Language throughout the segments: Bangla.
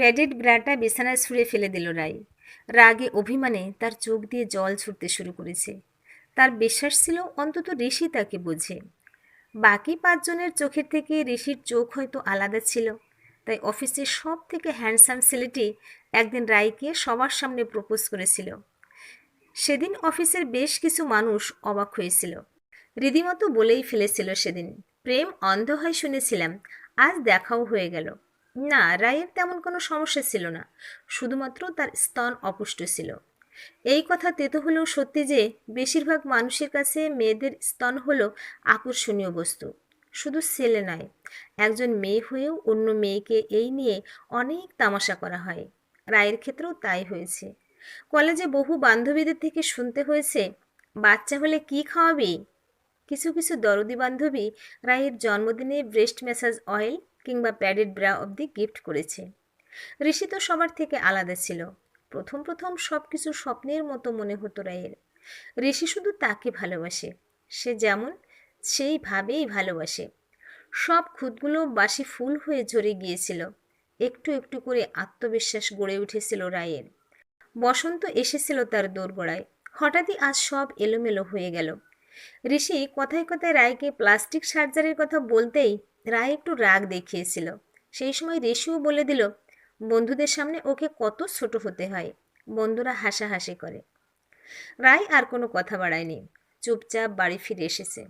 প্যাডেড ব্রাটা বিছানায় ছুঁড়ে ফেলে দিল রাই রাগে অভিমানে তার চোখ দিয়ে জল ছুটতে শুরু করেছে। তার বিশ্বাস ছিল অন্তত ঋষি তাকে বোঝে। বাকি পাঁচজনের চোখের থেকে ঋষির চোখ হয়তো আলাদা ছিল, তাই অফিসের সব থেকে হ্যান্ডসাম ছেলেটি একদিন রায়কে সবার সামনে প্রপোজ করেছিল। সেদিন অফিসের বেশ কিছু মানুষ অবাক হয়েছিল। রীতিমতো বলেই ফেলেছিল সেদিন, প্রেম অন্ধ হয় শুনেছিলাম, আজ দেখাও হয়ে গেল। না, রায়ের তেমন কোনো সমস্যা ছিল না, শুধুমাত্র তার স্তন অপুষ্ট ছিল। এই কথা তেতো হলেও সত্যি যে, বেশিরভাগ মানুষের কাছে মেয়েদের স্তন হলো আকর্ষণীয় বস্তু। শুধু ছেলে নয়, একজন মেয়ে হয়েও অন্য মেয়েকে এই নিয়ে অনেক তামাশা করা হয়। রায়ের ক্ষেত্রেও তাই হয়েছে। কলেজে বহু বান্ধবীদের থেকে শুনতে হয়েছে, বাচ্চা হলে কি খাওয়াবি? কিছু কিছু দরদি বান্ধবী রায়ের জন্মদিনে ব্রেস্ট ম্যাসাজ অয়েল কিংবা প্যাডেড ব্রা অবধি গিফট করেছে। ঋষি তো সবার থেকে আলাদা ছিল। প্রথম প্রথম সব কিছু স্বপ্নের মতো মনে হতো রায়ের। ঋষি শুধু তাকে ভালোবাসে। সে যেমন সেইভাবেই ভালোবাসে। সব খুদগুলো বাসি ফুল হয়ে ঝরে গিয়েছিল। একটু একটু করে আত্মবিশ্বাস গড়ে উঠেছিল রায়ের। বসন্ত এসেছিল তার দোরগোড়ায়। হঠাৎই আজ সব এলোমেলো হয়ে গেল। ঋষি কথায় কথায় রায়কে প্লাস্টিক সার্জারির কথা বলতেই রায় একটু রাগ দেখিয়েছিল। সেই সময় ঋষিও বলে দিল, বন্ধুদের সামনে ওকে কত ছোট হতে হয়, বন্ধুরা হাসাহাসি করে। রায় আর কোনো কথা বাড়ায়নি, চুপচাপ বাড়ি ফিরে এসেছে।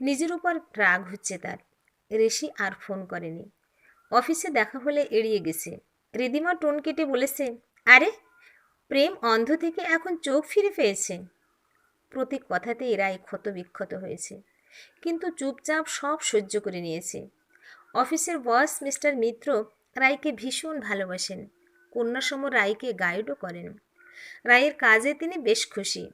নিজের উপর রাগ হচ্ছে তার, ঋষি আর ফোন করেনি। অফিসে দেখা হলে এড়িয়ে গেছে। রিদিমা টোন কেটে বলেছে, আরে, প্রেম অন্ধ থেকে এখন চোখ ফিরে পেয়েছে। প্রতি কথাতেই রায় ক্ষত বিক্ষত হয়েছে। কিন্তু চুপচাপ সব সহ্য করে নিয়েছে। অফিসের বস মিস্টার মিত্র রায়কে ভীষণ ভালোবাসেন। কন্যাসম রায়কে গাইডও করেন। রায়ের কাজে তিনি বেশ খুশি।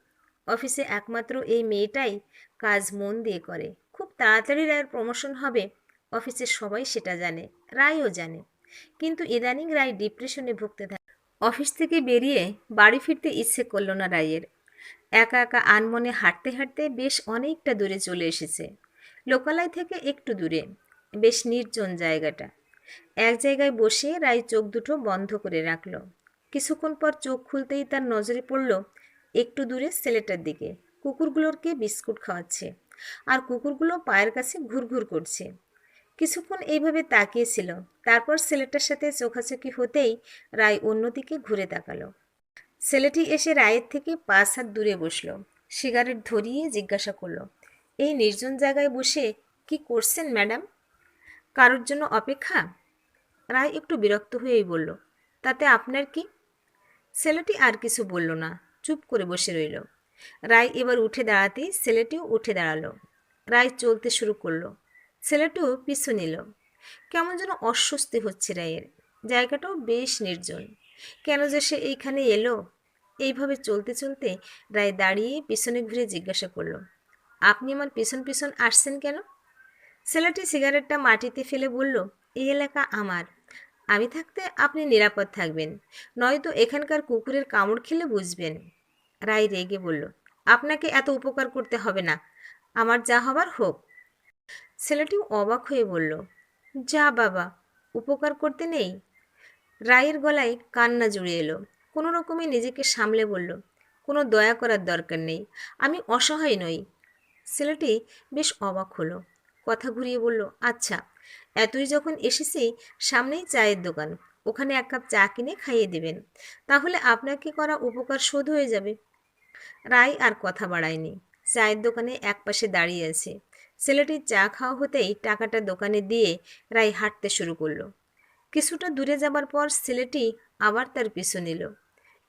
অফিসে একমাত্র এই মেয়েটাই কাজ মন দিয়ে করে। খুব তাড়াতাড়ি রায়ের প্রমোশন হবে অফিসের সবাই সেটা জানে, রায়ও জানে। কিন্তু ইদানিং রায় ডিপ্রেশনে ভুগতে থাকে। অফিস থেকে বেরিয়ে বাড়ি ফিরতে ইচ্ছে করল না রায়ের। একা একা আনমনে হাঁটতে হাঁটতে বেশ অনেকটা দূরে চলে এসেছে। লোকালয় থেকে একটু দূরে, বেশ নির্জন জায়গাটা। এক জায়গায় বসে রায় চোখ দুটো বন্ধ করে রাখল। কিছুক্ষণ পর চোখ খুলতেই তার নজরে পড়ল একটু দূরে ছেলেটার দিকে। কুকুরগুলোরকে বিস্কুট খাওয়াচ্ছে আর কুকুরগুলো পায়ের কাছে ঘুরঘুর করছে। কিছুক্ষণ এইভাবে তাকিয়েছিল, তারপর ছেলেটার সাথে চোখাচোখি হতেই রায় অন্যদিকে ঘুরে তাকালো। ছেলেটি এসে রায়ের থেকে পাঁচ হাত দূরে বসল, সিগারেট ধরিয়ে জিজ্ঞাসা করল, এই নির্জন জায়গায় বসে কি করছেন ম্যাডাম? কারোর জন্য অপেক্ষা? রায় একটু বিরক্ত হয়েই বলল, তাতে আপনার কি? ছেলেটি আর কিছু বলল না, চুপ করে বসে রইল। রায় এবার উঠে দাঁড়াতেই ছেলেটিও উঠে দাঁড়াল। রায় চলতে শুরু করল, ছেলেটিও পিছু নিল। কেমন যেন অস্বস্তি হচ্ছে রায়ের, জায়গাটাও বেশ নির্জন। কেন যে সে এইখানে এলো? এইভাবে চলতে চলতে রায় দাঁড়িয়ে পিছনে ঘুরে জিজ্ঞাসা করল, আপনি আমার পিছন পিছন আসছেন কেন? ছেলেটি সিগারেটটা মাটিতে ফেলে বলল, এই এলাকা আমার। আমি থাকতে আপনি নিরাপদ থাকবেন, নয়তো এখানকার কুকুরের কামড় খেলে বুঝবেন। রায় রেগে বলল, আপনাকে এত উপকার করতে হবে না, আমার যা হবার হোক। ছেলেটিও অবাক হয়ে বলল, যা বাবা, উপকার করতে নেই? রায়ের গলায় কান্না জুড়ে এলো। কোনো রকমে নিজেকে সামলে বলল, কোনো দয়া করার দরকার নেই, আমি অসহায় নই। ছেলেটি বেশ অবাক হলো। কথা ঘুরিয়ে বলল আচ্ছা এতই যখন এসেছি, সামনেই চায়ের দোকান। ওখানে এক কাপ চা কিনে খাইয়ে দেবেন। তাহলে আপনাকে করা উপকার শোধ হয়ে যাবে। রায় আর কথা বাড়ায়নি। চায়ের দোকানে এক পাশে দাঁড়িয়ে আছে। ছেলেটির চা খাওয়া হতেই টাকাটা দোকানে দিয়ে রায় হাঁটতে শুরু করল। কিছুটা দূরে যাবার পর ছেলেটি আবার তার পিছু নিল।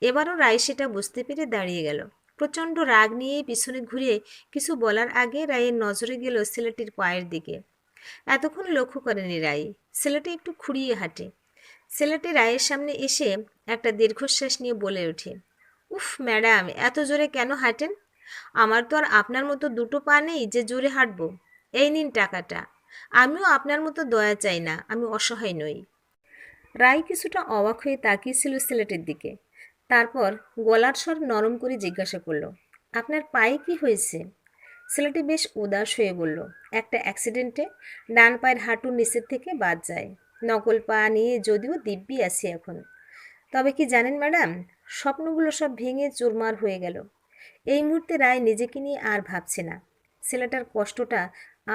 এবারও রায় সেটা বুঝতে পেরে দাঁড়িয়ে গেল। প্রচণ্ড রাগ নিয়ে পিছনে ঘুরে কিছু বলার আগে রায়ের নজরে গেল ছেলেটির পায়ের দিকে। এতক্ষণ লক্ষ্য করেনি রায়। ছেলেটি একটু খুঁড়িয়ে হাঁটে। ছেলেটি রায়ের সামনে এসে একটা দীর্ঘশ্বাস নিয়ে বলে ওঠে, উফ, ম্যাডাম, এত জোরে কেন হাঁটেন? আমার তো আর আপনার মতো দুটো পা নেই যে জোরে হাঁটবো। এই নিন টাকাটা। আমিও আপনার মতো দয়া চাই না, আমি অসহায় নই। রায় কিছুটা অবাক হয়ে তাকিয়েছিল ছেলেটির দিকে। তারপর গলার স্বর নরম করে জিজ্ঞাসা করল, আপনার পায়ে কি হয়েছে? ছেলেটি বেশ উদাস হয়ে বলল, একটা অ্যাক্সিডেন্টে ডান পায়ের হাঁটুর নিচের থেকে বাদ যায়। নকল পা নিয়ে যদিও দিব্যি আছি এখন। তবে কি জানেন ম্যাডাম, স্বপ্নগুলো সব ভেঙে চুরমার হয়ে গেল। এই মুহূর্তে রায় নিজেকে নিয়ে আর ভাবছে না। ছেলেটার কষ্টটা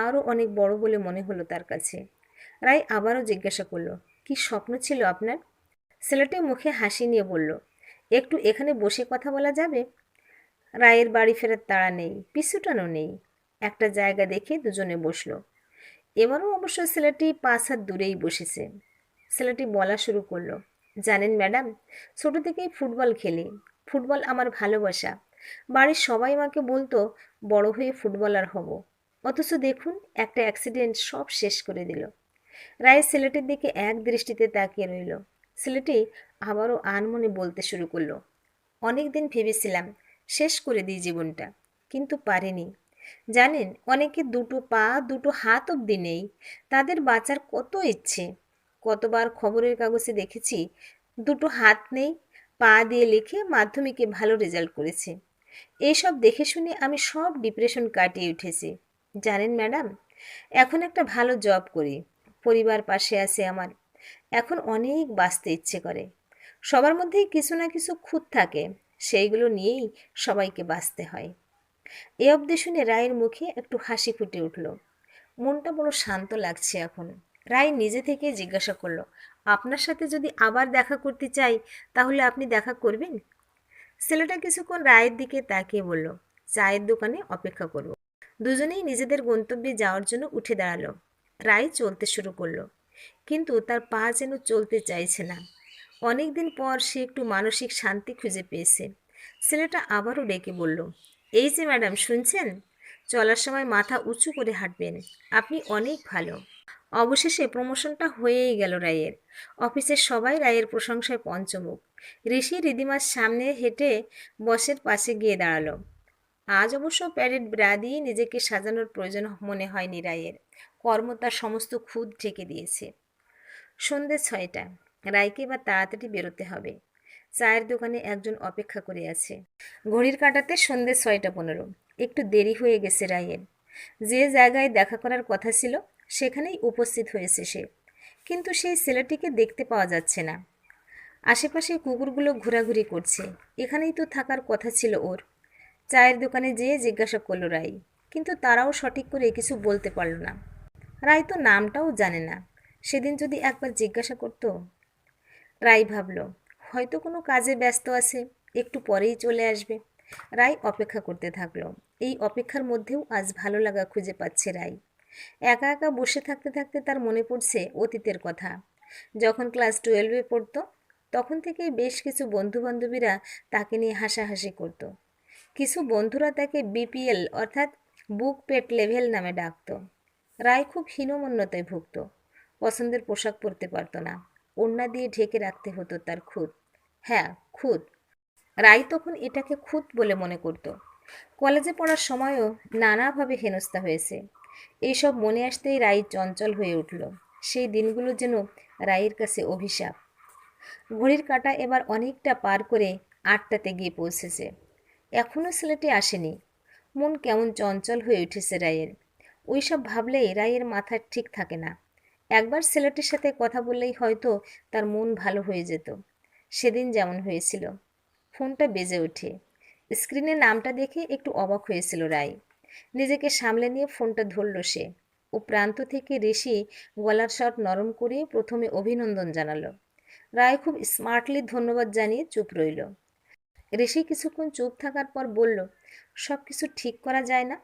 আরও অনেক বড় বলে মনে হলো তার কাছে। রায় আবারও জিজ্ঞাসা করল কি স্বপ্ন ছিল আপনার? ছেলেটি মুখে হাসি নিয়ে বলল, একটু এখানে বসে কথা বলা যাবে? রায়ের বাড়ি ফেরার তাড়া নেই পিছুটানো নেই। একটা জায়গা দেখে দুজনে বসল। এবারও অবশ্য ছেলেটি পাঁচ হাত দূরেই বসেছে। ছেলেটি বলা শুরু করল, জানেন ম্যাডাম, ছোট থেকেই ফুটবল খেলি। ফুটবল আমার ভালোবাসা। বাড়ির সবাই আমাকে বলতো, বড় হয়ে ফুটবলার হব। অথচ দেখুন, একটা অ্যাক্সিডেন্ট সব শেষ করে দিল। রায়ের ছেলেটির দিকে এক দৃষ্টিতে তাকিয়ে রইল। ছেলেটি আবারও আনমনে বলতে শুরু করল অনেক দিন ভেবেছিলাম শেষ করে দিই জীবনটা, কিন্তু পারিনি। জানেন, অনেকে দুটো পা, দুটো হাত অবধি নেই, তাদের বাঁচার কত ইচ্ছে। কতবার খবরের কাগজে দেখেছি, দুটো হাত নেই, পা দিয়ে লিখে মাধ্যমিকে ভালো রেজাল্ট করেছে। এইসব দেখে শুনে আমি সব ডিপ্রেশন কাটিয়ে উঠেছি। জানেন ম্যাডাম, এখন একটা ভালো জব করি। পরিবার পাশে আছে আমার। এখন অনেক বাঁচতে ইচ্ছে করে। সবার মধ্যেই কিছু না কিছু খুঁত থাকে, সেইগুলো নিয়েই সবাইকে বাঁচতে হয়। এ অবধি শুনে রায়ের মুখে একটু হাসি ফুটে উঠল। মনটা বড় শান্ত লাগছে এখন। রায় নিজে থেকে জিজ্ঞাসা করল, আপনার সাথে যদি আবার দেখা করতে চাই, তাহলে আপনি দেখা করবেন? ছেলেটা কিছুক্ষণ রায়ের দিকে তাকিয়ে বলল, চায়ের দোকানে অপেক্ষা করব। দুজনেই নিজেদের গন্তব্যে যাওয়ার জন্য উঠে দাঁড়াল। রায় চলতে শুরু করল। কিন্তু তার পা যেন চলতে চাইছে না। অনেকদিন পর সে একটু মানসিক শান্তি খুঁজে পেয়েছে। ছেলেটা আবারও ডেকে বলল, এই যে ম্যাডাম, শুনছেন? চলার সময় মাথা উঁচু করে হাঁটবেন। আপনি অনেক ভালো। অবশেষে প্রমোশনটা হয়েই গেল রায়ের। অফিসের সবাই রায়ের প্রশংসায় পঞ্চমুখ। ঋষি রিদিমার সামনে হেঁটে বসের পাশে গিয়ে দাঁড়াল। আজ অবশ্য প্যারেড ব্রা দিয়ে নিজেকে সাজানোর প্রয়োজন মনে হয়নি রায়ের। কর্ম তার সমস্ত খুদ ঢেকে দিয়েছে। সন্ধ্যে ছয়টা, রায়কে এবার তাড়াতাড়ি বেরোতে হবে। চায়ের দোকানে একজন অপেক্ষা করে আছে। ঘড়ির কাটাতে সন্ধ্যে ছয়টা পনেরো, একটু দেরি হয়ে গেছে রায়ের। যে জায়গায় দেখা করার কথা ছিল, সেখানেই উপস্থিত হয়েছে সে। কিন্তু সেই ছেলেটিকে দেখতে পাওয়া যাচ্ছে না। আশেপাশে কুকুরগুলো ঘোরাঘুরি করছে, এখানেই তো থাকার কথা ছিল ওর। চায়ের দোকানে যেয়ে জিজ্ঞাসা করল রাই কিন্তু তারাও সঠিক করে কিছু বলতে পারল না। রাই তো নামটাও জানে না। সেদিন যদি একবার জিজ্ঞাসা করতো রাই ভাবল, হয়তো কোনো কাজে ব্যস্ত আছে, একটু পরেই চলে আসবে। রাই অপেক্ষা করতে থাকল। এই অপেক্ষার মধ্যেও আজ ভালো লাগা খুঁজে পাচ্ছে রাই একা একা বসে থাকতে থাকতে তার মনে পড়ছে অতীতের কথা। যখন ক্লাস টুয়েলভে পড়তো, তখন থেকেই বেশ কিছু বন্ধু বান্ধবীরা তাকে নিয়ে হাসাহাসি করত। কিছু বন্ধুরা তাকে বিপিএল অর্থাৎ বুক পেট লেভেল নামে ডাকত। রায় খুব হীনমন্যতায় ভুগত পছন্দের পোশাক পরতে পারতো না। ওড়না দিয়ে ঢেকে রাখতে হতো তার খুদ। হ্যাঁ খুদ। রায় তখন এটাকে খুদ বলে মনে করত। কলেজে পড়ার সময়ও নানাভাবে হেনস্থা হয়েছে। এইসব মনে আসতেই রাই চঞ্চল হয়ে উঠল। সেই দিনগুলো যেন রায়ের কাছে অভিশাপ। ঘড়ির কাঁটা এবার অনেকটা পার করে আটটাতে গিয়ে পৌঁছেছে। এখনও ছেলেটি আসেনি। মন কেমন চঞ্চল হয়ে উঠেছে রায়ের। ওইসব ভাবলেই রায়ের মাথা ঠিক থাকে না। একবার ছেলেটির সাথে কথা বললেই হয়তো তার মন ভালো হয়ে যেত। সেদিন যেমন হয়েছিল। ফোনটা বেজে ওঠে। স্ক্রিনে নামটা দেখে একটু অবাক হয়েছিল রায়। নিজেকে সামলে নিয়ে ফোনটা ধরল সে। ও প্রান্ত থেকে ঋষি গলার শট নরম করে প্রথমে অভিনন্দন জানালো। রায় খুব স্মার্টলি ধন্যবাদ জানিয়ে চুপ রইল। ঋষি কিছুক্ষণ চুপ থাকার পর বলল সব কিছু ঠিক করা যায় না?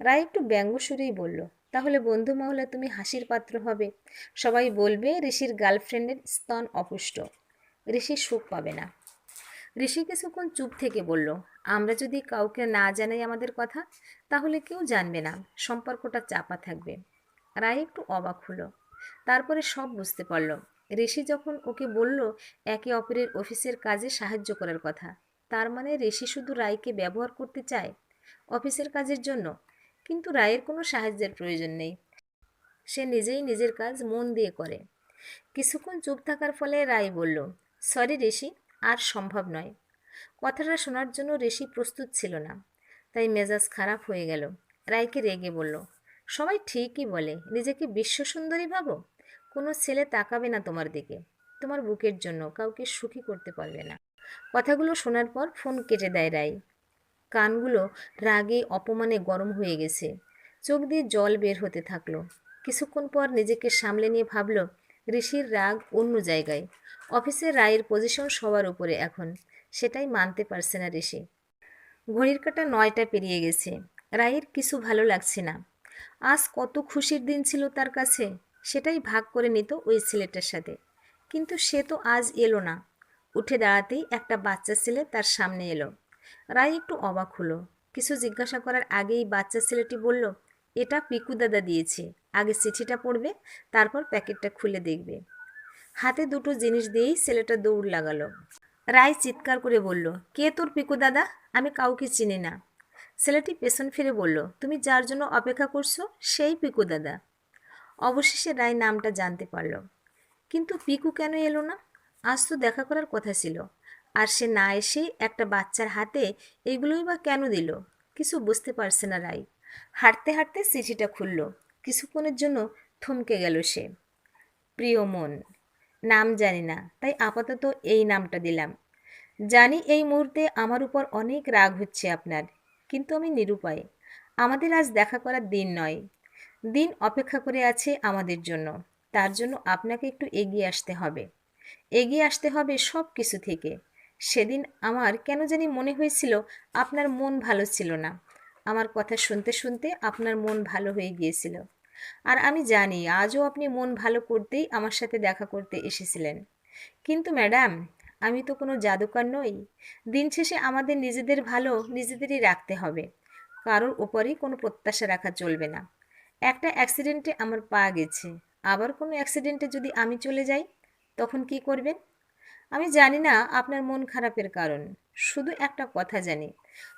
রায় একটু ব্যঙ্গ সুরেই বলল, তাহলে বন্ধু মহলে তুমি হাসির পাত্র হবে সবাই বলবে, ঋষির গার্লফ্রেন্ডের স্তন অপুষ্ট। ঋষি সুখ পাবে না ঋষি কিছুক্ষণ চুপ থেকে বলল, আমরা যদি কাউকে না জানাই আমাদের কথা, তাহলে কেউ জানবে না, সম্পর্কটা চাপা থাকবে রায় একটু অবাক হলো। তারপরে সব বুঝতে পারল, ঋষি যখন ওকে বলল, একে অপরের অফিসের কাজে সাহায্য করার কথা, তার মানে ঋষি শুধু রায়কে ব্যবহার করতে চায়? অফিসের কাজের জন্য? কিন্তু রায়ের কোনো সাহায্যের প্রয়োজন নেই। সে নিজেই নিজের কাজ মন দিয়ে করে। কিছুক্ষণ চুপ থাকার ফলে রায় বলল, সরি ঋষি, আর সম্ভব নয়। কথাটা শোনার জন্য ঋষি প্রস্তুত ছিল না, তাই মেজাজ খারাপ হয়ে গেল। রায়কে রেগে বলল, সবাই ঠিকই বলে, নিজেকে বিশ্ব সুন্দরী ভাবো? কোনো ছেলে তাকাবে না তোমার দিকে। তোমার বুকের জন্য কাউকে সুখী করতে পারবে না। কথাগুলো শোনার পর ফোন কেটে দেয় রাই কানগুলো রাগে অপমানে গরম হয়ে গেছে। চোখ দিয়ে জল বের হতে থাকল। কিছুক্ষণ পর নিজেকে সামলে নিয়ে ভাবল, ঋষির রাগ অন্য জায়গায়। অফিসের রায়ের পজিশন সবার উপরে এখন। সেটাই মানতে পারছে না ঋষি। ঘড়ির কাটা নয়টা পেরিয়ে গেছে। রায়ের কিছু ভালো লাগছে না। আজ কত খুশির দিন ছিল তার কাছে, সেটাই ভাগ করে নিত ওই ছেলেটার সাথে। কিন্তু সে তো আজ এলো না। উঠে দাঁড়াতেই একটা বাচ্চা ছেলে তার সামনে এলো। রায় একটু অবাক হলো। কিছু জিজ্ঞাসা করার আগেই বাচ্চা ছেলেটি বলল, এটা পিকু দাদা দিয়েছে। আগে চিঠিটা পড়বে, তারপর প্যাকেটটা খুলে দেখবে। হাতে দুটো জিনিস দিয়েই ছেলেটা দৌড় লাগালো। রায় চিৎকার করে বলল, কে তোর পিকু দাদা? আমি কাউকে চিনি না। ছেলেটি পেছন ফিরে বলল, তুমি যার জন্য অপেক্ষা করছ, সেই পিকু দাদা। অবশেষে রায় নামটা জানতে পারল। কিন্তু পিকু কেন এলো না? আজ তো দেখা করার কথা ছিল। আর সে না এসে একটা বাচ্চার হাতে এগুলোই বা কেন দিল? কিছু বুঝতে পারছে না রাই। হাঁটতে হাঁটতে চিঠিটা খুলল। কিছুক্ষণের জন্য থমকে গেল সে। প্রিয় মন, নাম জানি না, তাই আপাতত এই নামটা দিলাম। জানি এই মুহূর্তে আমার উপর অনেক রাগ হচ্ছে আপনার, কিন্তু আমি নিরুপায়। আমাদের আজ দেখা করার দিন নয়। দিন অপেক্ষা করে আছে আমাদের জন্য। তার জন্য আপনাকে একটু এগিয়ে আসতে হবে। এগিয়ে আসতে হবে সব কিছু থেকে। সেদিন আমার কেন জানি মনে হয়েছিল আপনার মন ভালো ছিল না। আমার কথা শুনতে শুনতে আপনার মন ভালো হয়ে গিয়েছিল। আর আমি জানি আজও আপনি মন ভালো করতেই আমার সাথে দেখা করতে এসেছিলেন। কিন্তু ম্যাডাম, আমি তো কোনো জাদুকর নই। দিন শেষে আমাদের নিজেদের ভালো নিজেদেরই রাখতে হবে। কারোর ওপরেই কোনো প্রত্যাশা রাখা চলবে না। একটা অ্যাক্সিডেন্টে আমার পা গেছে। আবার কোনো অ্যাক্সিডেন্টে যদি আমি চলে যাই, তখন কি করবেন? আমি জানি না আপনার মন খারাপের কারণ। শুধু একটা কথা জানি,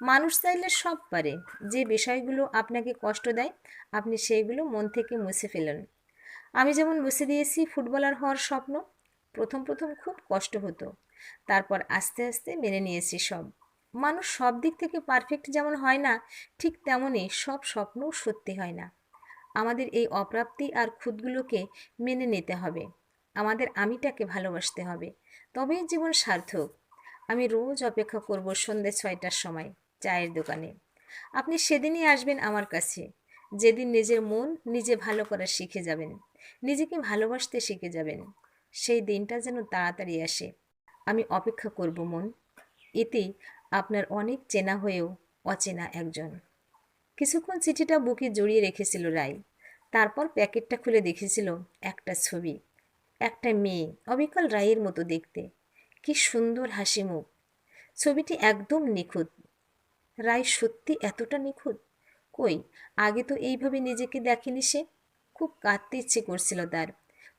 মানুষ চাইলে সব পারে, যে বিষয়গুলো আপনাকে কষ্ট দেয়, আপনি সেইগুলো মন থেকে মুছে ফেলেন। আমি যেমন মুছে দিয়েছি ফুটবলার হওয়ার স্বপ্ন, প্রথম প্রথম খুব কষ্ট হতো, তারপর আস্তে আস্তে মেনে নিয়েছি সব। মানুষ সব দিক থেকে পারফেক্ট যেমন হয় না, ঠিক তেমনই সব স্বপ্নও সত্যি হয় না। আমাদের এই অপ্রাপ্তি আর খুদগুলোকে মেনে নিতে হবে। আমাদের আমিটাকে ভালোবাসতে হবে। তবেই জীবন সার্থক। আমি রোজ অপেক্ষা করব সন্ধ্যে ছয়টার সময় চায়ের দোকানে। আপনি সেদিনই আসবেন আমার কাছে। যেদিন নিজের মন নিজে ভালো করা শিখে যাবেন। নিজেকে ভালোবাসতে শিখে যাবেন। সেই দিনটা যেন তাড়াতাড়ি আসে। আমি অপেক্ষা করব মন। এতে আপনার অনেক চেনা হয়েও অচেনা একজন। কিছুক্ষণ চিঠিটা বুকে জড়িয়ে রেখেছিল রায়। তারপর প্যাকেটটা খুলে দেখেছিল একটা ছবি। একটা মেয়ে অবিকল রায়ের মতো দেখতে। কি সুন্দর হাসি মুখ। ছবিটি একদম নিখুঁত। রায় সত্যি এতটা নিখুঁত? কই, আগে তো এইভাবে নিজেকে দেখেনি সে? খুব কাঁদতে ইচ্ছে করছিল তার।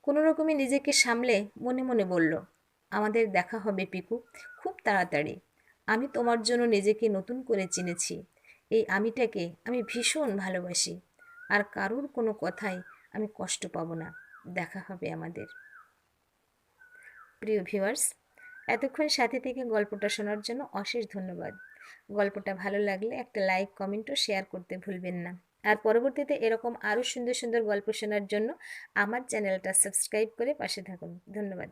কোনো রকমে নিজেকে সামলে মনে মনে বলল, আমাদের দেখা হবে পিকু, খুব তাড়াতাড়ি। আমি তোমার জন্য নিজেকে নতুন করে চিনেছি। এই আমিটাকে আমি ভীষণ ভালোবাসি। আর কারোর কোনো কথাই আমি কষ্ট পাবো না। দেখা হবে আমাদের। প্রিয় ভিউয়ার্স, এতক্ষণ সাথে থেকে গল্পটা শোনার জন্য অশেষ ধন্যবাদ। গল্পটা ভালো লাগলে একটা লাইক, কমেন্ট ও শেয়ার করতে ভুলবেন না। আর পরবর্তীতে এরকম আরও সুন্দর সুন্দর গল্প শোনার জন্য আমার চ্যানেলটা সাবস্ক্রাইব করে পাশে থাকুন। ধন্যবাদ।